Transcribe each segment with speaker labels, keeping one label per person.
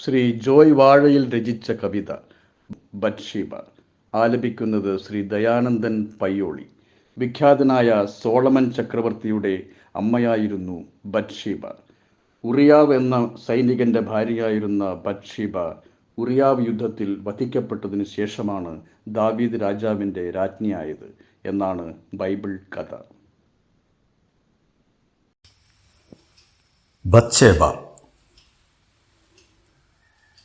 Speaker 1: ശ്രീ ജോയ് വാഴയിൽ രചിച്ച കവിത ബത്ഷീബ ആലപിക്കുന്നത് ശ്രീ ദയാനന്ദൻ പയ്യോളി. വിഖ്യാതനായ സോളമൻ ചക്രവർത്തിയുടെ അമ്മയായിരുന്നു ബത്ഷീബ ഉറിയാവ് എന്ന സൈനികന്റെ ഭാര്യയായിരുന്ന ബത്ഷീബ ഉറിയാവ് യുദ്ധത്തിൽ വധിക്കപ്പെട്ടതിനു ശേഷമാണ് ദാവീദ് രാജാവിന്റെ രാജ്ഞിയായത് എന്നാണ് ബൈബിൾ കഥ.
Speaker 2: ബത്ശേബ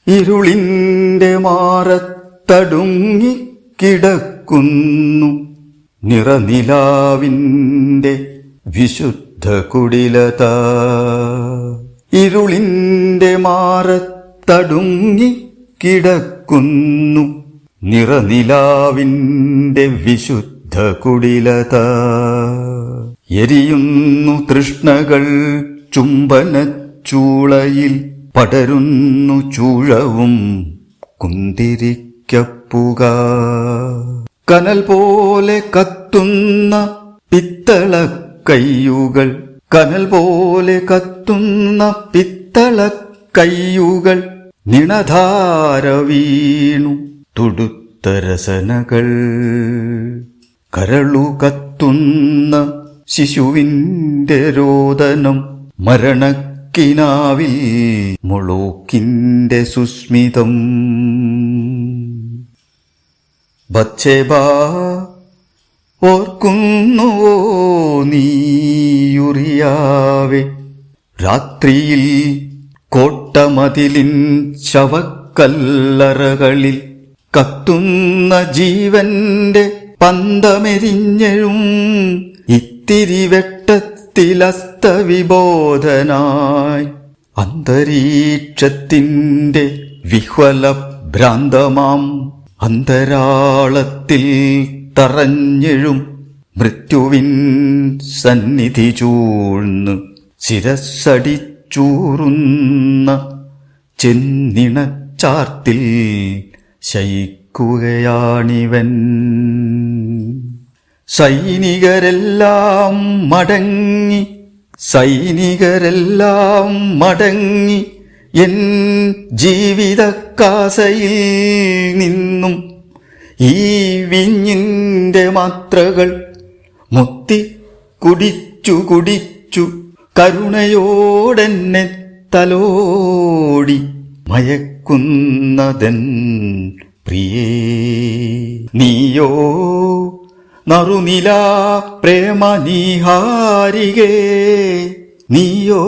Speaker 2: ഇരുളിന്റെ മാറത്തടുങ്ങിക്കിടക്കുന്നു. നിറനിലാവിന്റെ വിശുദ്ധ കുടിലത ഇരുളിന്റെ മാറത്തടുങ്ങിക്കിടക്കുന്നു. നിറനിലാവിന്റെ വിശുദ്ധ കുടിലത എരിയുന്നു തൃഷ്ണകൾ ചുംബനച്ചൂളയിൽ. പടരുന്നു ചൂഴവും കുന്തിരിക്കപ്പുക കനൽ പോലെ കത്തുന്ന പിത്തള കയ്യുകൾ. കനൽ പോലെ കത്തുന്ന പിത്തള കയ്യുകൾ. നിണധാര വീണു തുടുത്ത രസനകൾ. കരളു കത്തുന്ന ശിശുവിന്റെ രോദനം. മരണക്കിനാവിൽ മുളൂക്കിന്റെ സുസ്മിതം. ബച്ചേബാ ഓർക്കുന്നുവോ നീയുറിയാവെ? രാത്രിയിൽ കോട്ടമതിലിൻ ശവക്കല്ലറകളിൽ കത്തുന്ന ജീവന്റെ പന്തമെരിഞ്ഞഴും ഇത്തിരി വെട്ടത്തിലസ്തവിബോധനായി അന്തരീക്ഷത്തിന്റെ വിഹ്വല ഭ്രാന്തമാം അന്തരാളത്തിൽ തറഞ്ഞെഴും മൃത്യുവിൻ സന്നിധി ചൂഴ്ന്ന് ശിരസടിച്ചൂറുന്ന ചെന്നിണച്ചാർത്തിൽ ശയിക്കുകയാണിവൻ. സൈനികരെല്ലാം മടങ്ങി സൈനികരെല്ലാം മടങ്ങി എൻ ജീവിതക്കാസയിൽ നിന്നും ഈ വിഞ്ഞിന്റെ മാത്രകൾ മുത്തി കുടിച്ചു കുടിച്ചു കരുണയോടെന്നെ തലോടി മയക്കുന്നതൻ പ്രിയേ. നീയോ നറുനില പ്രേമനിഹാരികേ നീയോ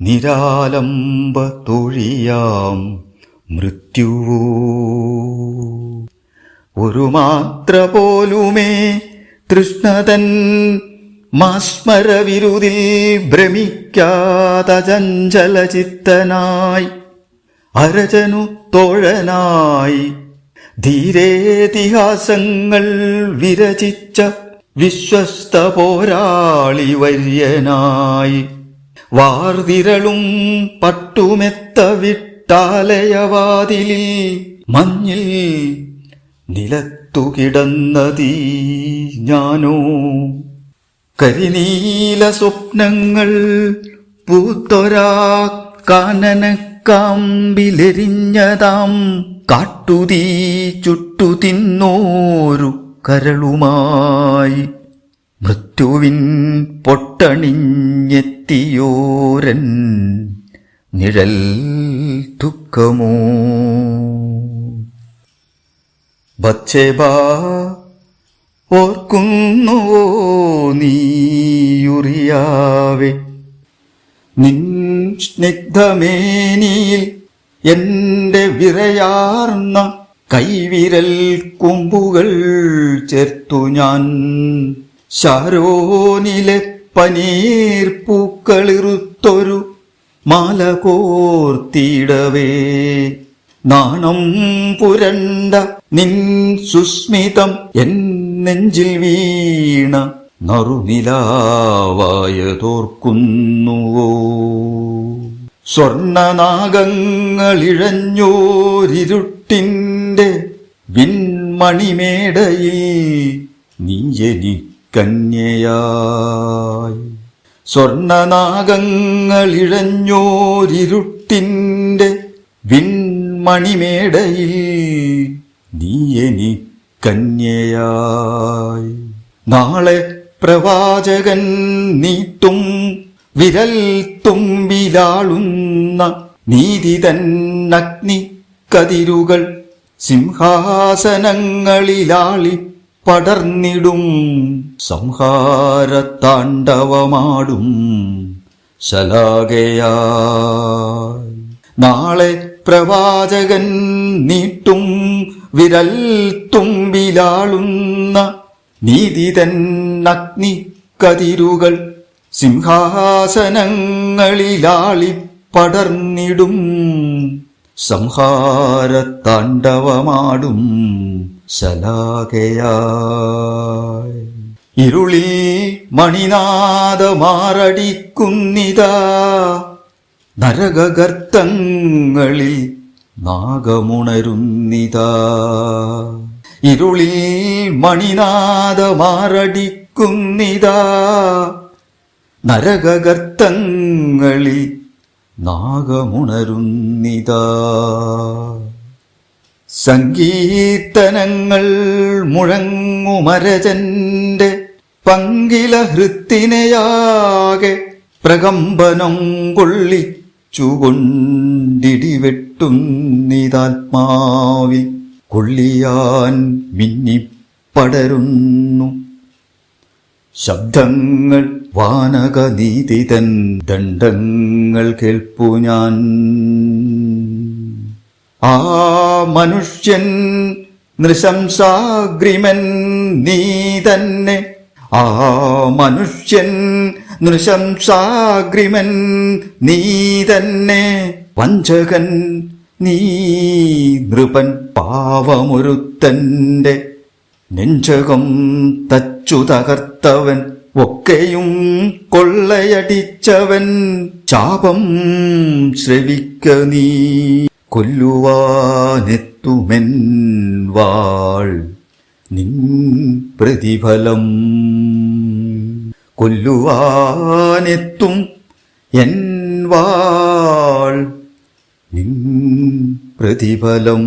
Speaker 2: നിരാലംബ തൊഴിയാം മൃത്യുവോ. ഒരു മാത്ര പോലുമേ തൃഷ്ണതൻ മാസ്മരവിരുതിൽ ഭ്രമിക്കാത ചഞ്ചലചിത്തനായി അരജനു തോഴനായി ധീരേതിഹാസങ്ങൾ വിരചിച്ച വിശ്വസ്ത പോരാളി വര്യനായി. വാർതിരളും പട്ടുമെത്ത വിട്ടാലയവാതിലിൽ മഞ്ഞിൽ നിലത്തുകിടന്നതീ ഞാനോ. കരിനീല സ്വപ്നങ്ങൾ പൂത്തൊരാ കാനനക്കാമ്പിലെരിഞ്ഞതാം കാട്ടുതീ ചുട്ടു തിന്നോരു കരളുമായി. മൃത്യുവിൻ പൊട്ടണിഞ്ഞെത്തിയോരൻ നിഴൽ ദുഃഖമോ? ബച്ചേബാ ഓർക്കുന്നുവോ നീയുറിയാവെ? നിൻ സ്നിഗ്ധമേനിയിൽ എന്റെ വിരയാർന്ന കൈവിരൽ കൊമ്പുകൾ ചേർത്തു ഞാൻ. ശാരോനിലെ പനീർ പൂക്കളിറുത്തൊരു മാല കോർത്തിടവേ. നാണം പുരണ്ട നിൻ സുസ്മിതം എൻ നെഞ്ചിൽ വീണ നറുനിലാവായതോർക്കുന്നുവോ? സ്വർണനാഗങ്ങളിഴഞ്ഞോരിരുട്ടിന്റെ വിൺമണിമേടയിൽ നീയനിക്കന്യയായി. സ്വർണനാഗങ്ങളിഴഞ്ഞോരിരുട്ടിന്റെ വിൺമണിമേടയിൽ നീയനിക്കന്യയായി. നാളെ പ്രവാചകൻ നീട്ടും വിരൽ തുമ്പിലാളുന്ന നീതി അഗ്നി കതിരുകൾ സിംഹാസനങ്ങളിലാളി പടർന്നിടും സംഹാരത്താണ്ഡവമാടും ശലാകയാ. നാളെ പ്രവാചകൻ നീട്ടും വിരൽ തുമ്പിലാളുന്ന നീതി തന്നഗ്നി കതിരുകൾ സിംഹാസനങ്ങളിലാളി പടർന്നിടും സംഹാരത്താണ്ഡവമാടും ശലാകയായി ഇരുളിൽ മണിനാദമാറടിക്കുന്നിതാ നരകഗർത്തങ്ങളിൽ നാഗമുണരുന്നിതാ. ഇരുളിൽ മണിനാദമാറടിക്കുന്നിതാ. നരകകർത്തങ്ങളിൽ നാഗമുണരുന്നിതാ. സംഗീർത്തനങ്ങൾ മുഴങ്ങുമരജന്റെ പങ്കില ഹൃത്തിനെയാകെ പ്രകമ്പനം കൊള്ളിച്ചുകൊണ്ടിടിവെട്ടുന്നിതാത്മാവിൽ. കൊള്ളിയാൻ മിന്നിപ്പടരുന്നു. ശബ്ദങ്ങൾ വാനകനീതിതൻ ദണ്ഡങ്ങൾ കേൾപ്പു ഞാൻ. ആ മനുഷ്യൻ നൃശംസാഗ്രിമൻ നീ തന്നെ. ആ മനുഷ്യൻ നൃശംസാഗ്രിമൻ നീ തന്നെ. വഞ്ചകൻ നീ നൃപൻ പാവമൊരുത്തന്റെ നെഞ്ചകം തച്ചു തകർത്തവൻ ഒക്കെയും കൊള്ളയടിച്ചവൻ ചാപം ശ്രവിക്ക നീ. കൊല്ലുവാനെത്തുമെൻ വാൾ നിൻ പ്രതിഫലം. കൊല്ലുവാനെത്തും എൻ വാൾ പ്രതിഫലം